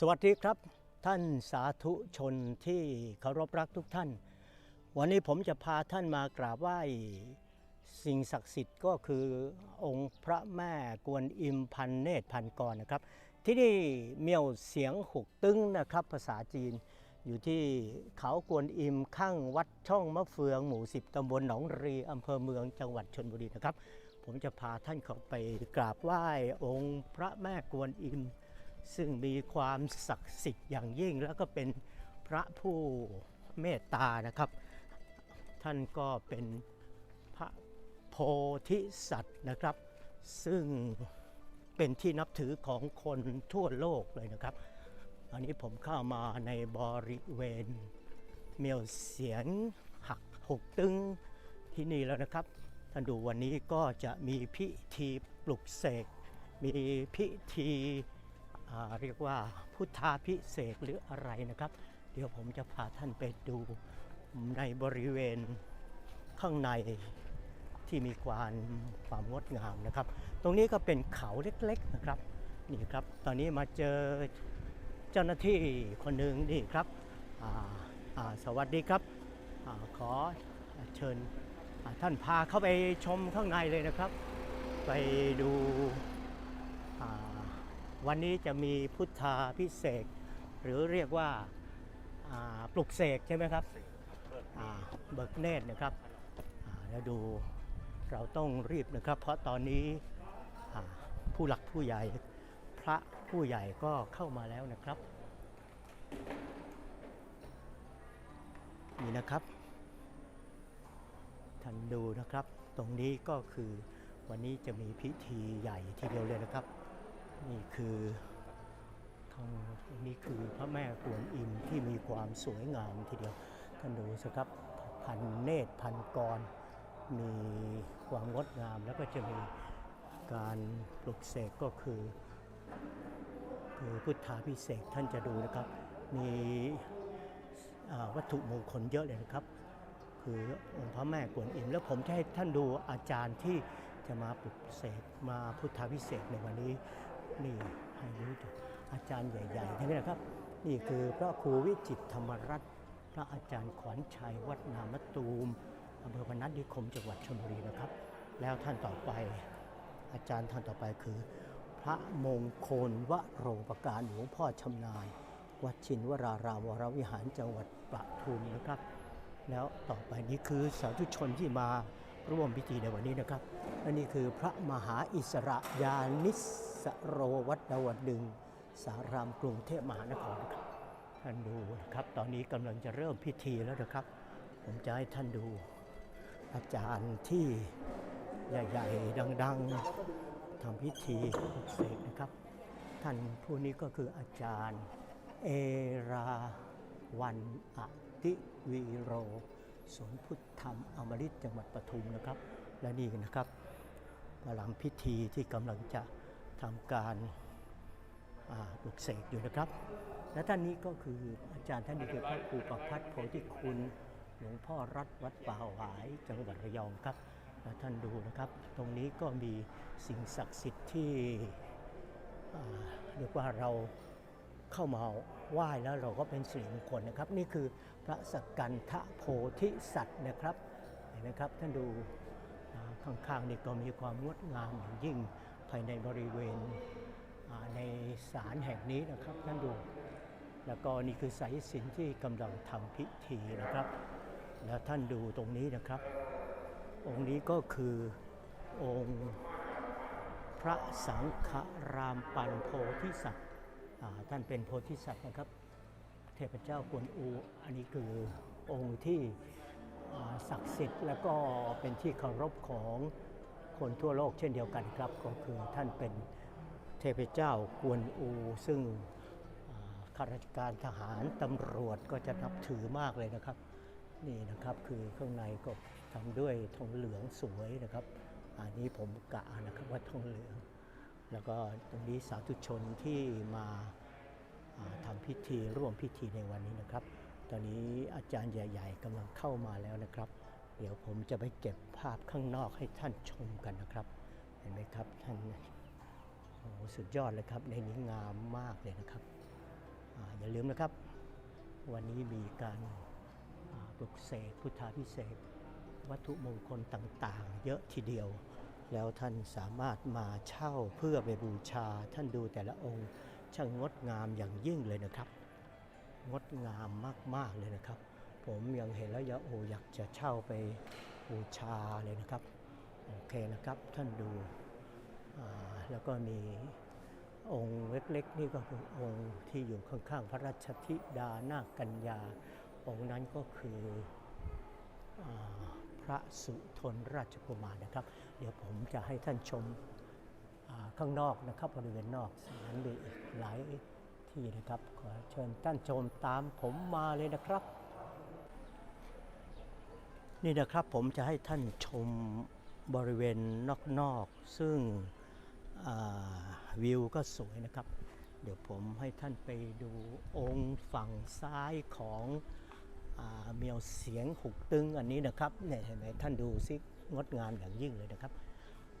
สวัสดีครับ ท่านสาธุชนที่เคารพรักทุกท่าน วันนี้ผมจะพาท่านมากราบไหว้สิ่งศักดิ์สิทธิ์ก็คือองค์พระแม่กวนอิมพันเนตรพันกรนะครับ ที่นี่เมียวเสียงหุกตึ้งนะครับภาษาจีน อยู่ที่เขากวนอิมข้างวัดช่องมะเฟืองหมู่10ตำบลหนองรีอำเภอเมืองจังหวัดชนบุรีนะครับ ผมจะพาท่านเข้าไปกราบไหว้องค์พระแม่กวนอิม ซึ่งมีความศักดิ์สิทธิ์อย่างยิ่งแล้วก็เป็นพระผู้เมตตานะครับ ท่านก็เป็นพระโพธิสัตว์นะครับ ซึ่งเป็นที่นับถือของคนทั่วโลกเลยนะครับ อันนี้ผมเข้ามาในบริเวณเมียวเสียงหักหกตึงที่นี่แล้วนะครับ ท่านดูวันนี้ก็จะมีพิธีปลุกเสก มีพิธี เรียกว่าพุทธาพิเศษหรืออะไรนะครับ เดี๋ยวผมจะพาท่านไปดูในบริเวณข้างในที่มีความความงดงามนะครับ ตรงนี้ก็เป็นเขาเล็กๆนะครับนี่ครับ ตอนนี้มาเจอเจ้าหน้าที่คนหนึ่งนี่ครับสวัสดีครับอขอเชิญท่านพาเข้าไปชมข้างในเลยนะครับ ไปดูา วันนี้จะมีพุทธาพิเศษ หรือเรียกว่าาปลุกเสกใช่ไหมครับเบิกเนตรนะครับแล้วดูเราต้องรีบนะครับ เพราะตอนนี้ผู้หลักผู้ใหญ่พระผู้ใหญ่ก็เข้ามาแล้วนะครับ นี่นะครับท่านดูนะครับ ตรงนี้ก็คือวันนี้จะมีพิธีใหญ่ทีเดียวเลยนะครับ นี่คือทางนี่คือพระแม่กวนอิมที่มีความสวยงามทีเดียวท่านดูสิครับพันเนตรพันกร มีความงดงามแล้วก็จะมีการปลุกเสกก็คือ คือพุทธาพิเศษท่านจะดูนะครับ มีวัตถุมงคลเยอะเลยนะครับ คือองค์พระแม่กวนอิมแล้วผมจะให้ท่านดูอาจารย์ที่จะมาปลุกเสกมาพุทธาพิเศษในวันนี้ นี่ให้รู้จักอาจารย์ใหญ่ๆนี้นะครับ นี่คือพระครูวิจิตธรรมรัตน์พระอาจารย์ขวัญชัยวัดนามตูมอำเภอพนัสนิคมจังหวัดชลบุรีนะครับ แล้วท่านต่อไป อาจารย์ท่านต่อไปคือ พระมงคลวโรปการหลวงพ่อชำนาญวัดชินวรารามวรวิหารจังหวัดปทุมนะครับ แล้วต่อไปนี้คือสาธุชนที่มา ร่วมพิธีในวันนี้นะครับและนี่คือพระมหาอิสระยานิสโรวัดดาวดึง สารามกรุงเทพมหานครนะครับท่านดูนะครับ ตอนนี้กำลังจะเริ่มพิธีแล้วนะครับ ผมจะให้ท่านดูอาจารย์ที่ใหญ่ ๆ ดัง ๆทำพิธีบุกเสกนะครับ ท่านผู้นี้ก็คืออาจารย์ เอราวันอติวีโร สวนพุทธธรรมอมฤตจังหวัดปทุมนะครับ และนี่นะครับกำลังพิธีที่กำลังจะทำการปลุกเสกอยู่นะครับ และท่านนี้ก็คืออาจารย์ท่านนี้คือพระครูประพัฒน์โพธิคุณหลวงพ่อรัฐวัดป่าหวายจังหวัดระยองครับและท่านดูนะครับ ตรงนี้ก็มีสิ่งศักดิ์สิทธิ์ที่เรียกว่าเรา เข้ามาไหว้แล้วเราก็เป็นสิริมงคลนะครับ นี่คือพระสกกันทะโพธิสัตว์นะครับเห็นไหมครับท่านดูข้างๆนี่ก็มีความงดงามอย่างยิ่งภายในบริเวณในศาลแห่งนี้นะครับท่านดู แล้วก็นี่คือสายสินที่กำลังทำพิธีนะครับ แล้วท่านดูตรงนี้นะครับ องค์นี้ก็คือองค์พระสังฆรามปันโพธิสัตว์ ท่านเป็นโพธิสัตว์นะครับ เทพเจ้ากวนอู อันนี้คือองค์ที่ศักดิ์สิทธิ์และก็เป็นที่เคารพของคนทั่วโลกเช่นเดียวกันครับ ก็คือท่านเป็นเทพเจ้ากวนอู ซึ่งข้าราชการทหารตำรวจก็จะนับถือมากเลยนะครับ นี่นะครับคือข้างในก็ทำด้วยทองเหลืองสวยนะครับ อันนี้ผมกะนะครับว่าทองเหลือง แล้วก็ตรงนี้สาธุชนที่มาอ่าทำพิธีร่วมพิธีในวันนี้นะครับ ตอนนี้อาจารย์ใหญ่ ๆกำลังเข้ามาแล้วนะครับ เดี๋ยวผมจะไปเก็บภาพข้างนอกให้ท่านชมกันนะครับ เห็นไหมครับท่านโอ้สุดยอดเลยครับ ในนี้งามมากเลยนะครับออย่าลืมนะครับ วันนี้มีการปลุกเสกพุทธาพิเศษ วัตถุมงคลต่างๆ เยอะทีเดียว แล้วท่านสามารถมาเช่าเพื่อไปบูชา ท่านดูแต่ละองค์ช่างงดงามอย่างยิ่งเลยนะครับ งดงามมากๆเลยนะครับ ผมยังเห็นแล้วอยากโออยากจะเช่าไปบูชาเลยนะครับโอเคนะครับ ท่านดูแล้วก็มีองค์เล็กๆนี่ก็คือองค์ที่อยู่ข้างๆ พระราชธิดานาคกัญญา องค์นั้นก็คืออ ระสุทนราชกุมารนะครับ เดี๋ยวผมจะให้ท่านชมข้างนอกนะครับบริเวณนอกสถานมีอีกหลายที่นะครับขอเชิญท่านชมตามผมมาเลยนะครับ นี่นะครับผมจะให้ท่านชมบริเวณนอกๆซึ่งวิวก็สวยนะครับ เดี๋ยวผมให้ท่านไปดูองค์ฝั่งซ้ายของ เมียวเสียงหุกตึงอันนี้นะครับเนี่ยเห็นไหมท่านดูซิงดงามอย่างยิ่งเลยนะครับ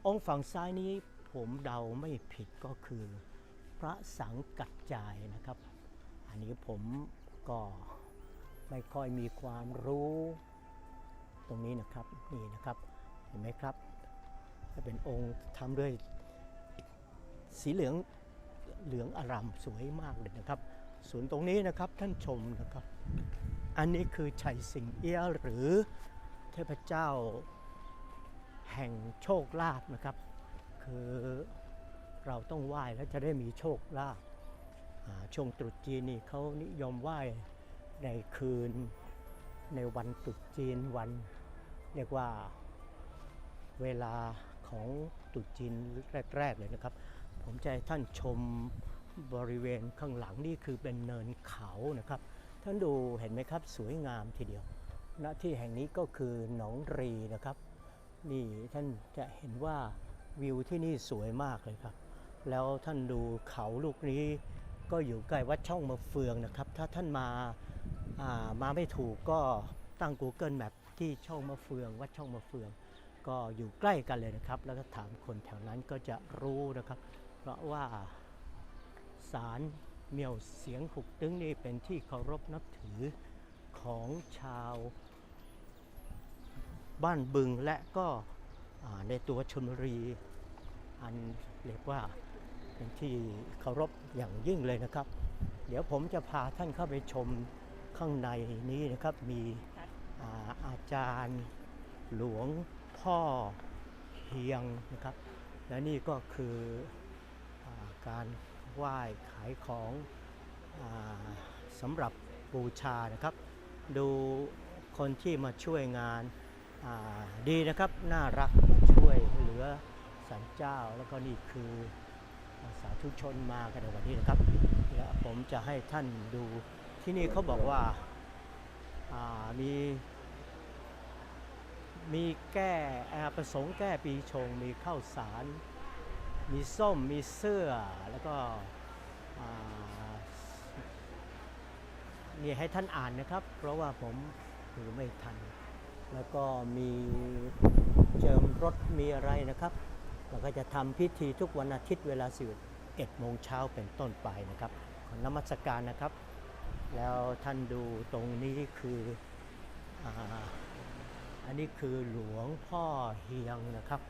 องค์ฝั่งซ้ายนี้ผมเดาไม่ผิดก็คือ พระสังกัดจายนะครับ อันนี้ผมก็ไม่ค่อยมีความรู้ตรงนี้นะครับนี่นะครับเห็นไหมครับจะเป็นองค์ทำด้วยสีเหลืองเหลืองอารามสวยมากเลยนะครับ ส่วนตรงนี้นะครับท่านชมนะครับ อันนี้คือชัยสิงเอี้ยหรือเทพเจ้าแห่งโชคลาภนะครับ คือเราต้องไหว้แล้วจะได้มีโชคลาภช่วงตรุษจีนนี่เขานิยมไหว้ในคืนในวันตรุษจีนวัน เรียกว่าเวลาของตรุษจีนแรก ๆ เลยนะครับ ผมจะให้ท่านชมบริเวณข้างหลังนี่คือเป็นเนินเขานะครับ ท่านดูเห็นไหมครับสวยงามทีเดียวณที่แห่งนี้ก็คือหนองรีนะครับ นี่ท่านจะเห็นว่าวิวที่นี่สวยมากเลยครับ แล้วท่านดูเขาลูกนี้ก็อยู่ใกล้วัดช่องมะเฟืองนะครับ ถ้าท่านมาามาไม่ถูกก็ตั้ง Google Map ที่ช่องมะเฟือง วัดช่องมะเฟือง ก็อยู่ใกล้กันเลยนะครับ แล้วก็ถามคนแถวนั้นก็จะรู้นะครับ เพราะว่าศาล เมียวเสียงหุกตึ้งนี่เป็นที่เคารพนับถือของชาวบ้านบึงและก็ในตัวชนบุรี อันเรียกว่าเป็นที่เคารพอย่างยิ่งเลยนะครับ เดี๋ยวผมจะพาท่านเข้าไปชมข้างในนี้นะครับมีอาอาจารย์หลวงพ่อเฮียงนะครับ และนี่ก็คืออาการ ไหว้ขายของอสำหรับบูชานะครับ ดูคนที่มาช่วยงานาดีนะครับน่ารักมาช่วยเหลือสันเจ้าแล้วก็นี่คือสาธุชนมากันในวันนี้นะครับเดี๋ยวผมจะให้ท่านดูที่นี่เขาบอกว่าามีมีแก้อประสงค์แก้ปีชงมีข้าวสาร มีส้มมีเสื้อแล้วก็อ่านี่ให้ท่านอ่านนะครับ เพราะว่าผมถือไม่ทัน แล้วก็มีเจิมรถมีอะไรนะครับ เราก็จะทำพิธีทุกวันอาทิตย์เวลา11โมงเช้าเป็นต้นไปนะครับขอนมัสการนะครับ แล้วท่านดูตรงนี้คือออันนี้คือหลวงพ่อเฮียงนะครับ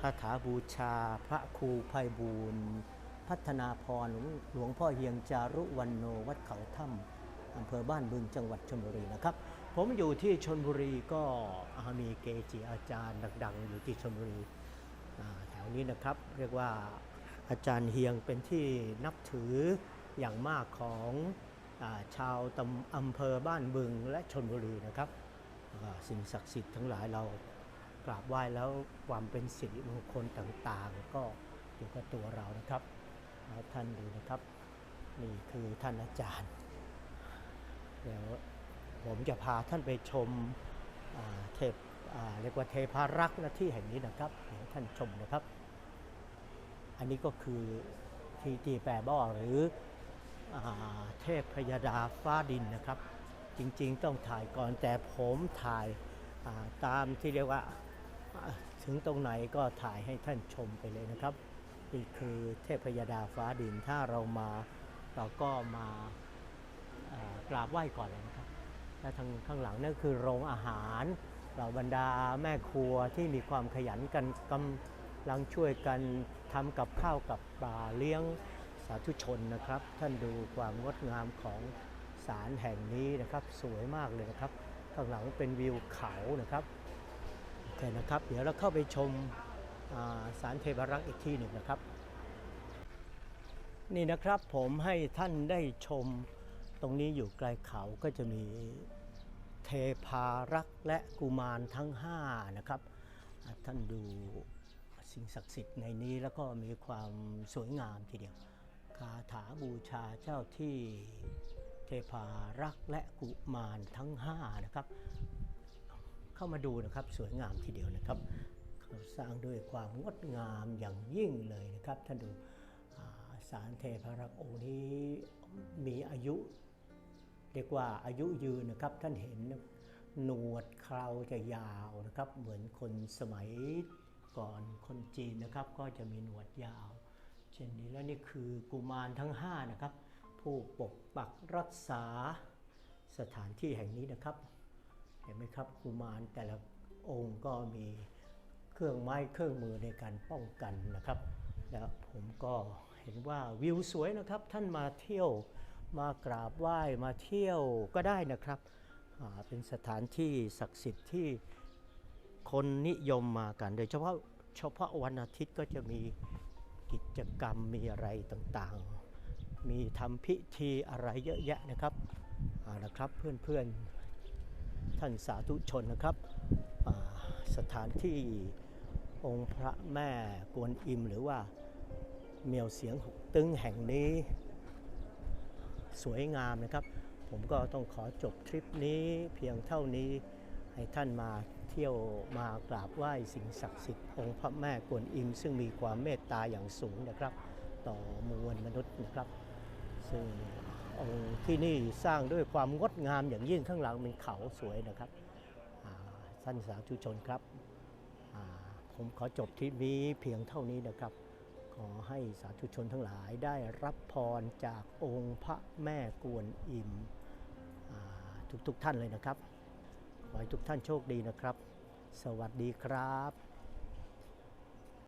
คาถาบูชา พระครูภัยบูรณ์พัฒนาพรหลวงพ่อเฮียงจารุวันโนวัดเขาถ้ำอำเภอบ้านบึงจังหวัดชลบุรีนะครับ ผมอยู่ที่ชนบุรีก็มีเกจิอาจารย์ดังๆ อยู่ที่ชนบุรีแถวนี้นะครับ เรียกว่าอาจารย์เฮียงเป็นที่นับถืออย่างมากของอชาวตำอำเภอบ้านบึงและชนบุรีนะครับสิ่งศักดิ์สิทธิ์ทั้งหลายเรา กราบไหว้แล้วความเป็นสิริมงคลต่างๆ ก็อยู่กับตัวเรานะครับท่านดูนะครับ นี่คือท่านอาจารย์เดี๋ยวผมจะพาท่านไปชมเทพเรียกว่าเทพารักษ์น้าที่แห่งนี้นะครับเดี๋ยวท่านชมนะครับ อันนี้ก็คือทีตีแปรบ่อหรืออเทพพยดาฟ้าดินนะครับ จริงๆต้องถ่ายก่อนแต่ผมถ่ายาตามที่เรียกว่า ถึงตรงไหนก็ถ่ายให้ท่านชมไปเลยนะครับนี่คือเทพยดาฟ้าดินถ้าเรามาเราก็มากราบไหว้ก่อนเลยนะครับและทางข้างหลังนั่นคือโรงอาหารเหล่าบรรดาแม่ครัวที่มีความขยันกันกำลังช่วยกันทำกับข้าวกับปลาเลี้ยงสาธุชนนะครับ ท่านดูความงดงามของศาลแห่งนี้นะครับ สวยมากเลยนะครับ ข้างหลังเป็นวิวเขานะครับ เคนะครับ เดี๋ยวเราเข้าไปชมอ่าศาลเทพรักษ์อีกที่หนึ่งนะครับ นี่นะครับผมให้ท่านได้ชมตรงนี้อยู่ไกลเขาก็จะมีเทพารักษ์และกุมารทั้ง 5 นะครับ ท่านดูสิ่งศักดิ์สิทธิ์ในนี้แล้วก็มีความสวยงามทีเดียวคาถาบูชาเจ้าที่เทพารักษ์และกุมารทั้ง 5 นะครับ เข้ามาดูนะครับสวยงามทีเดียวนะครับเขาสร้างด้วยความงดงามอย่างยิ่งเลยนะครับท่านดูสารเทพารักษ์องค์นี้มีอายุ เรียกว่าอายุยืนนะครับท่านเห็นหนวดเคราจะยาวนะครับ เหมือนคนสมัยก่อนคนจีนนะครับ ก็จะมีหนวดยาว เช่นนี้แล้วนี่คือกุมารทั้ง5นะครับผู้ปกปักรักษาสถานที่แห่งนี้นะครับ เห็นไหมครับกุมารแต่ละองค์ก็มีเครื่องไม้เครื่องมือในการป้องกันนะครับ แล้วผมก็เห็นว่าวิวสวยนะครับ ท่านมาเที่ยวมากราบไหว้มาเที่ยวก็ได้นะครับ เป็นสถานที่ศักดิ์สิทธิ์ที่คนนิยมมากัน โดยเฉพาะเฉพาะวันอาทิตย์ก็จะมีกิจกรรมมีอะไรต่างๆ มีทำพิธีอะไรเยอะแยะนะครับเอาละครับเพื่อนๆ ท่านสาธุชนนะครับ สถานที่องค์พระแม่กวนอิมหรือว่าเมียวเสียงหกตึงแห่งนี้ สวยงามนะครับ ผมก็ต้องขอจบทริปนี้เพียงเท่านี้ให้ท่านมาเที่ยวมากราบไหว้สิ่งศักดิ์สิทธิ์องค์พระแม่กวนอิม ซึ่งมีความเมตตาอย่างสูงนะครับ ต่อมวลมนุษย์นะครับซึ่ง ที่นี่สร้างด้วยความงดงามอย่างยิ่งข้างหลังเป็นเขาสวยนะครับท่านสาธุชนครับผมขอจบทริปนี้เพียงเท่านี้นะครับ ขอให้สาธุชนทั้งหลายได้รับพรจากองค์พระแม่กวนอิมอทุกๆท่านเลยนะครับ ขอให้ทุกท่านโชคดีนะครับ สวัสดีครับ